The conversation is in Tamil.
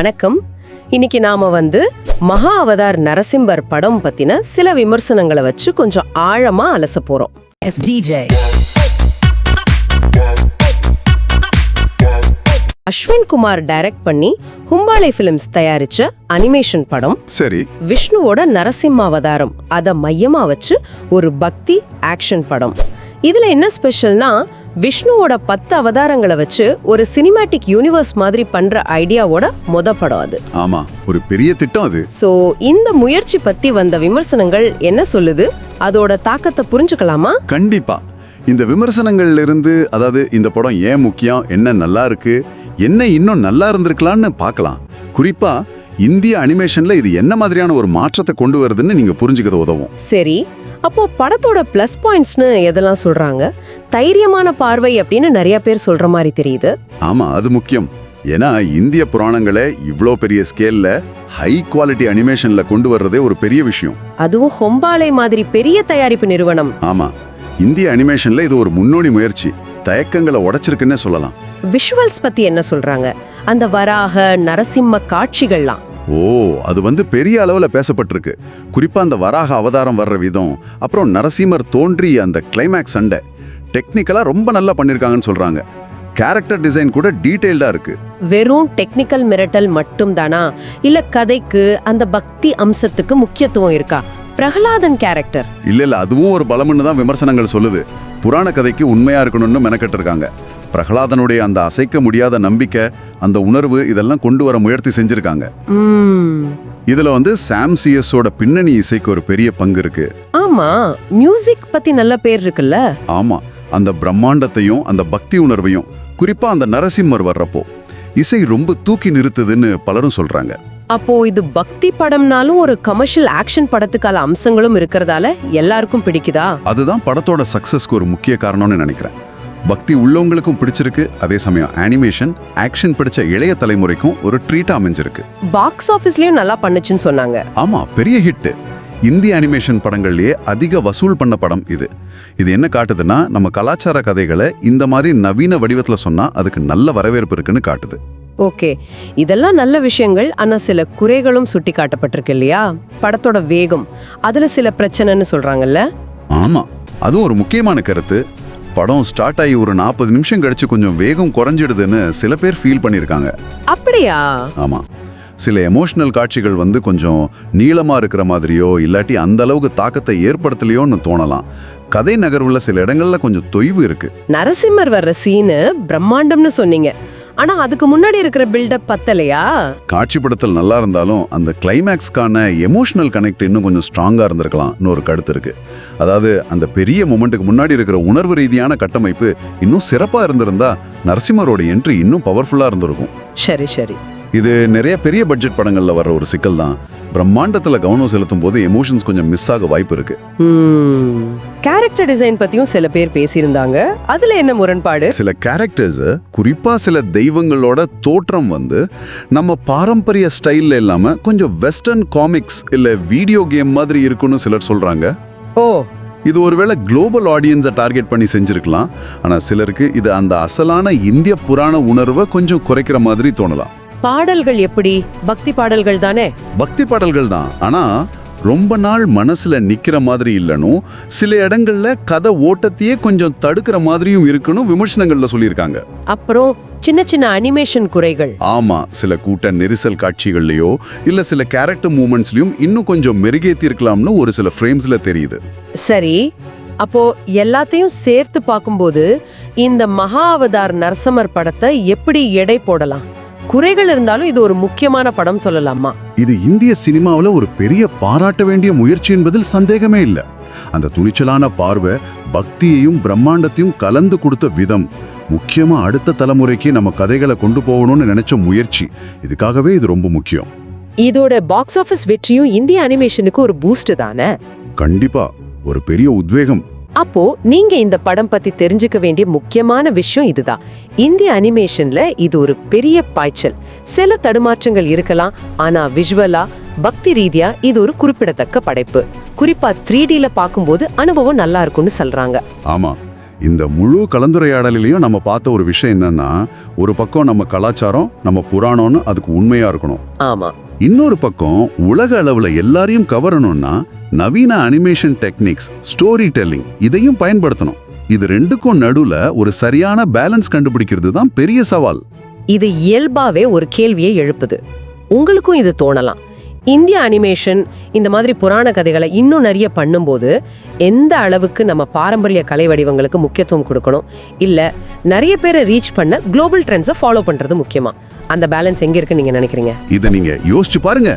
வணக்கம். இன்னைக்கு நாம வந்து மகா அவதார் நரசிம்மர் படம் பத்தின சில விமர்சனங்களை வச்சு கொஞ்சம் ஆழமா அலச போறோம். அஸ்வின் குமார் டைரக்ட் பண்ணி ஹும்பாளை பிலிம்ஸ் தயாரிச்ச அனிமேஷன் படம். சரி. விஷ்ணுவோட நரசிம்ம அவதாரம். அத மையமா வச்சு ஒரு பக்தி ஆக்ஷன் படம். இதுல என்ன ஸ்பெஷல்னா விஷ்ணுவோட பத்து அவதாரங்களை வச்சு ஒரு சினிமேட்டிக் யூனிவர்ஸ் மாதிரி பண்ற ஐடியாவோட மொத படம் அது. ஆமா ஒரு பெரிய திட்டம் அது. சோ இந்த முயற்சி பத்தி வந்த விமர்சனங்கள் என்ன சொல்லுது? அதோட தாக்கத்தை புரிஞ்சுக்கலாமா? கண்டிப்பா. இந்த விமர்சனங்கள்ல இருந்து அதாவது இந்த படம் ஏன் முக்கியம் என்ன நல்லா இருக்கு என்ன இன்னும் நல்லா இருந்திருக்கலாம்னு பார்க்கலாம். குறிப்பா இந்திய அனிமேஷன்ல இது என்ன மாதிரியான ஒரு மாற்றத்தை கொண்டு வருதுன்னு நீங்க புரிஞ்சுக்கிறது உதவும். சரி அப்போ படத்தோட ப்ளஸ் பாயிண்ட்ஸ்னு எதெல்லாம் சொல்றாங்க? தைரியமான பார்வை அப்படின்னு நிறைய பேர் சொல்ற மாதிரி தெரியுது. ஆமா அது முக்கியம். ஏன்னா இந்திய புராணங்களை இவ்ளோ பெரிய ஸ்கேல்ல ஹை குவாலிட்டி அனிமேஷன்ல கொண்டு வர்றதே ஒரு பெரிய விஷயம். அதுவும் ஹொம்பாலை மாதிரி பெரிய தயாரிப்பு நிறுவனம். ஆமா இந்திய அனிமேஷன்ல இது ஒரு முன்னோடி முயற்சி. தயக்கங்களை உடைச்சிருக்குன்னே சொல்லலாம். விஷுவல்ஸ் பத்தி என்ன சொல்றாங்க? அந்த வராக நரசிம்ம காட்சிகள்லாம். ஓ அது வந்து பெரிய அளவுல பேசப்பட்டிருக்கு. குறிப்பா அந்த வராக அவதாரம் வர்ற விதம் அப்புறம் நரசிம்மர் தோன்றி அந்த கிளைமேக்ஸ் சண்டை. டெக்னிக்கலா ரொம்ப நல்லா பண்ணிருக்காங்கன்னு சொல்றாங்க. கேரக்டர் டிசைன் கூட டீடைல்டா இருக்கு. வெறும் டெக்னிக்கல் மிரட்டல் மட்டும் தானா இல்ல கதைக்கு அந்த பக்தி அம்சத்துக்கு முக்கியத்துவம் இருக்கா? பிரகலாதன் கேரக்டர் இல்ல இல்ல அதுவும் ஒரு பலம்னு தான் விமர்சனங்கள் சொல்லுது. புராண கதைக்கு உண்மையா இருக்கணும்னு மெனக்கெட்டு இருக்காங்க பிரகலாதனுடைய அந்த அசைக்க முடியாத நம்பிக்கை அந்த உணர்வு இதெல்லாம் கொண்டு வர முயற்சி செஞ்சிருக்காங்க. இதுல வந்து சாம் சிஎஸோட பின்னணி இசைக்கு ஒரு பெரிய பங்கு இருக்கு. ஆமா மியூசிக் பத்தி நல்ல பேர் இருக்குல்ல? ஆமா அந்த பிரம்மாண்டத்தையும் அந்த பக்தி உணர்வையும் குறிப்பா அந்த நரசிம்மர் வர்றப்போ இசை ரொம்ப தூக்கி நிறுத்துதுன்னு பலரும் சொல்றாங்க. அப்போ இது பக்தி படம்னாலும் ஒரு கமர்ஷியல் ஆக்ஷன் படத்துக்கான அம்சங்களும் இருக்கிறதால எல்லாருக்கும் பிடிக்குதா? அதுதான் படத்தோட சக்சஸ்க்கு ஒரு முக்கிய காரணம்னு நினைக்கிறேன். பக்தி உள்ளவங்களுக்கும் பிடிச்சிருக்கு. அதே சமயம் அனிமேஷன் ஆக்ஷன் பிடிச்ச இளைய தலைமுறைக்கும் ஒரு ட்ரீட்டா அமைஞ்சிருக்கு. பாக்ஸ் ஆபீஸ்லயும் நல்லா பண்ணுச்சுன்னு சொன்னாங்க. ஆமா பெரிய ஹிட் இந்திய அனிமேஷன் படங்கள்லயே அதிக வசூல் பண்ண படம் இது. இது என்ன காட்டுதுன்னா நம்ம கலாச்சார கதைகளை இந்த மாதிரி நவீன வடிவத்துல சொன்னா அதுக்கு நல்ல வரவேற்பு இருக்குன்னு காட்டுது. ஓகே. இதெல்லாம் நல்ல விஷயங்கள் ஆனா சில குறைகளும் சுட்டி காட்டப்பட்டிருக்கு இல்லையா? படத்தோட வேகம் அதுல சில பிரச்சனைன்னு சொல்றாங்கல்ல? ஆமா அதுவும் ஒரு முக்கியமான கருத்து. படம் ஸ்டார்ட் ஆகி ஒரு நாற்பது நிமிஷம் கழிச்சு கொஞ்சம் வேகம் குறைஞ்சிடுதுன்னு சில பேர் ஃபீல் பண்ணியிருக்காங்க. அப்படியா? ஆமா. சில எமோஷனல் காட்சிகள் வந்து கொஞ்சம் நீளமா இருக்கிற மாதிரியோ இல்லாட்டி அந்த அளவுக்கு தாக்கத்தை ஏற்படுத்தலையோன்னு தோணலாம். கதை நகர்வுல சில இடங்கள்ல கொஞ்சம் தொய்வு இருக்கு. நரசிம்மர் வர்ற சீனு பிரம்மாண்டம்னு சொன்னீங்க. ஆனா அதுக்கு முன்னாடி இருக்கிற பில்டப் பத்தலையா? காட்சிப்படுத்தல் நல்லா இருந்தாலும் அந்த கிளைமேக்ஸ்க்கான எமோஷனல் கனெக்ட் இன்னும் கொஞ்சம் ஸ்ட்ராங்கா இருந்திருக்கலாம்னு ஒரு கருத்து இருக்கு. அதாவது அந்த பெரிய மொமெண்ட்டுக்கு முன்னாடி இருக்கிற உணர்வு ரீதியான கட்டமைப்பு இன்னும் சிறப்பா இருந்திருந்தா நரசிம்மரோட என்ட்ரி இன்னும் பவர்ஃபுல்லா இருந்திருக்கும். சரி சரி. இது நிறைய பெரிய பட்ஜெட் படங்கள்ல வர்ற ஒரு சிக்கல் தான். பிரம்மாண்டத்துல கவனம் செலுத்தும் போது எமோஷன்ஸ் கொஞ்சம் மிஸ் ஆக வாய்ப்பு இருக்கு. கேரக்டர் டிசைன் பத்தியும் சில பேர் பேசியிருந்தாங்க. அதுல என்ன முரண்பாடு? சில கேரக்டர்ஸ் குறிப்பா சில தெய்வங்களோட தோற்றம் வந்து நம்ம பாரம்பரிய ஸ்டைல்ல இல்லாம கொஞ்சம் வெஸ்டர்ன் காமிக்ஸ் இல்ல வீடியோ கேம் மாதிரி இருக்குன்னு சிலர் சொல்றாங்க. ஓ. இது ஒருவேளை குளோபல் ஆடியன்ஸை டார்கெட் பண்ணி செஞ்சிருக்கலாம். ஆனா சிலருக்கு இது அந்த அசலான இந்திய புராண உணர்வை கொஞ்சம் குறைக்கிற மாதிரி தோணலாம். பாடல்கள் எப்படி? பக்தி பாடல்கள் தானே? பக்தி பாடல்கள் தான். ஆனா ரொம்ப நாள் மனசுல நிக்கிற மாதிரி இல்லனும் சில இடங்கள்ல கதை ஓட்டத்தையே கொஞ்சம் தடுக்கிற மாதிரியும் இருக்குன்னு விமர்சனங்கள்ல சொல்லியிருக்காங்க. அப்புறம் சின்ன சின்ன அனிமேஷன் குறைகள். ஆமா சில கூட்ட நெரிசல் காட்சிகள்லயோ இல்ல சில கேரக்டர் மூமெண்ட்ஸ்லயும் இன்னும் கொஞ்சம் மெருகேத்தி இருக்கலாம்னு ஒரு சில ஃப்ரேம்ஸ்ல தெரியுது. சரி அப்போ எல்லாத்தையும் சேர்த்து பார்க்கும்போது இந்த மகா அவதார் நரசமர் படத்தை எப்படி எடை போடலாம்? குறைகள் இருந்தாலும் இது ஒரு முக்கியமான படம் சொல்லலாமா? இது இந்திய சினிமாவில் ஒரு பெரிய பாராட்ட வேண்டிய முயற்சி என்பதில் சந்தேகமே இல்லை. அந்த துணிச்சலான பார்வை பக்தியையும் பிரம்மாண்டத்தையும் கலந்து கொடுத்த விதம் முக்கியமா அடுத்த தலைமுறைக்கு நம்ம கதைகளை கொண்டு போகணும்னு நினைச்ச முயற்சி. இதுக்காகவே இது ரொம்ப முக்கியம். இதோட பாக்ஸ் ஆபீஸ் வெற்றியும் இந்திய அனிமேஷனுக்கு ஒரு பூஸ்ட் தானே? கண்டிப்பா. ஒரு பெரிய உத்வேகம். அப்போ நீங்க இந்த படம் பத்தி தெரிஞ்சுக்க வேண்டிய முக்கியமான விஷயம் இதுதான். இந்திய அனிமேஷன்ல இது ஒரு பெரிய பாய்ச்சல். சில தடுமாற்றங்கள் இருக்கலாம் ஆனா விஷுவலா பக்தி ரீதியா இது ஒரு குறிப்பிடத்தக்க படைப்பு. குறிப்பா த்ரீ டில பார்க்கும்போது அனுபவம் நல்லா இருக்கும்னு சொல்றாங்க. ஆமா. இந்த முழு கலந்துரையாடலிலையும் நம்ம பார்த்த ஒரு விஷயம் என்னன்னா ஒரு பக்கம் நம்ம கலாச்சாரம் நம்ம புராணம்னு அதுக்கு உண்மையா இருக்கணும். ஆமா. இன்னொரு பக்கம் உலக அளவில் எல்லாரையும் கவரணும்னா நவீன அனிமேஷன் டெக்னிக்ஸ் ஸ்டோரி டெல்லிங் இதையும் பயன்படுத்தணும். இது ரெண்டுக்கும் நடுவுல ஒரு சரியான பேலன்ஸ் கண்டுபிடிக்கிறது தான் பெரிய சவால். இது இயல்பாவே ஒரு கேள்வியை எழுப்புது. உங்களுக்கும் இது தோணலாம். இந்திய அனிமேஷன் இந்த மாதிரி புராண கதைகளை இன்னும் நிறைய பண்ணும்போது எந்த அளவுக்கு நம்ம பாரம்பரிய கலை வடிவங்களுக்கு முக்கியத்துவம் கொடுக்கணும்? இல்லை நிறைய பேரை ரீச் பண்ண குளோபல் ட்ரெண்ட்ஸை ஃபாலோ பண்ணுறது முக்கியமாக அந்த பேலன்ஸ் எங்க இருக்குன்னு நீங்க நினைக்கிறீங்க? இதை நீங்க யோசிச்சு பாருங்க.